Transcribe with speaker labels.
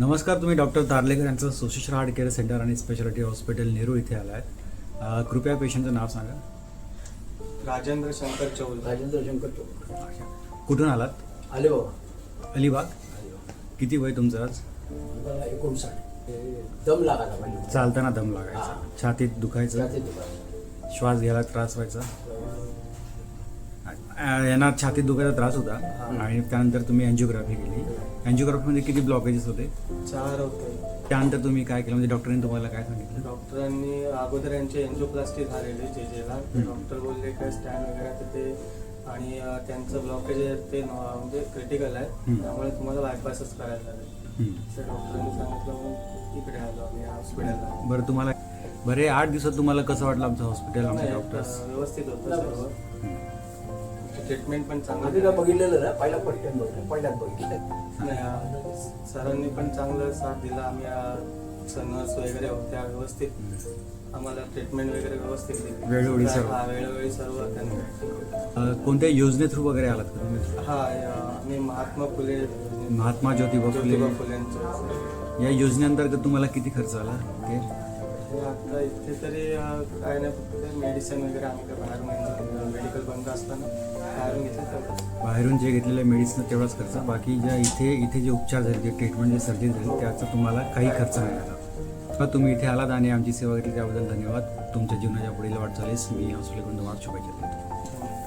Speaker 1: नमस्कार तुम्ही डॉक्टर तारलेकर यांचं सोशिश हार्ट केअर सेंटर आणि स्पेशालिटी हॉस्पिटल नेहरू इथे आला आहे कृपया पेशंटचं नाव सांगा.
Speaker 2: राजेंद्र शंकर चौल.
Speaker 3: राजेंद्र शंकर चौक
Speaker 1: कुठून आलात?
Speaker 3: आले बाबा
Speaker 1: अलिबाग? किती वय तुमचं आज?
Speaker 3: मला एकोणसाठ. दम लागायला पाहिजे.
Speaker 1: चालताना दम लागायचा.
Speaker 3: हा.
Speaker 1: छातीत दुखायचं?
Speaker 3: जाते दुकान.
Speaker 1: श्वास घ्यायला त्रास व्हायचा? यांना छातीत दुखायचा त्रास होता. आणि त्यानंतर तुम्ही अँजिओग्राफी केली. अँजिओग्राफीमध्ये किती ब्लॉकेजेस होते?
Speaker 2: चार होते.
Speaker 1: त्यानंतर तुम्ही काय केलं? म्हणजे डॉक्टरांनी तुम्हाला काय सांगितलं?
Speaker 2: डॉक्टरांनी अगोदर यांची एन्जिओप्लास्टी झालेली जे जेला डॉक्टर बोलले काय स्टॅन वगैरे तर ते आणि अं, त्यांचं ब्लॉकेज आहे ते न- म्हणजे क्रिटिकल आहे.
Speaker 1: हम्म.
Speaker 2: त्यामुळे तुम्हाला बायपासच करायला लागेल.
Speaker 1: हम्म.
Speaker 2: असं डॉक्टरांनी सांगितलं मग इकडे आलो आम्ही हॉस्पिटलला
Speaker 1: बरं तुम्हाला बरे आठ दिवसात तुम्हाला कसं वाटलं आमचं हॉस्पिटल आमचे डॉक्टर्स
Speaker 2: अं, व्यवस्थित होतं सर्व. ट्रीटमेंट पण चांगली
Speaker 3: काय बघितलेलं ना पहिला पटकन बघितलं पहिल्याच बघितलं.
Speaker 2: नाही, अं, सरांनी पण चांगलं साथ दिला. आम्ही नर्स वगैरे होत्या व्यवस्थित. आम्हाला ट्रीटमेंट वगैरे व्यवस्थित दिली.
Speaker 1: वेळोवेळी सर्व.
Speaker 2: हा वेळोवेळी सर्व त्यांनी
Speaker 1: कोणत्या योजने थ्रू वगैरे आलात का तुम्ही?
Speaker 2: हा अं, आम्ही महात्मा फुले
Speaker 1: महात्मा ज्योतिबा फुले.
Speaker 2: ज्योतिबा फुलेंचं.
Speaker 1: या योजनेअंतर्गत तुम्हाला किती खर्च आला? ते?
Speaker 2: आता इथे तरी काय नाही फक्त मेडिसिन वगैरे आम्ही काय बाहेरून मेडिकल बंद असताना बाहेरून घेतलं
Speaker 1: बाहेरून जे घेतलेलं मेडिसिन तेवढाच खर्च. बाकी ज्या इथे इथे जे उपचार झाले जे ट्रीटमेंट जे सर्जरी झाली त्याचा तुम्हाला काही खर्च नाही आला तुम्ही इथे आलात आणि आमची सेवा घेतली त्याबद्दल धन्यवाद. तुमच्या जीवनाच्या पुढील वाटचालीस मी हॉस्पिटलकडून तुम्हाला शुभेच्छा देतो.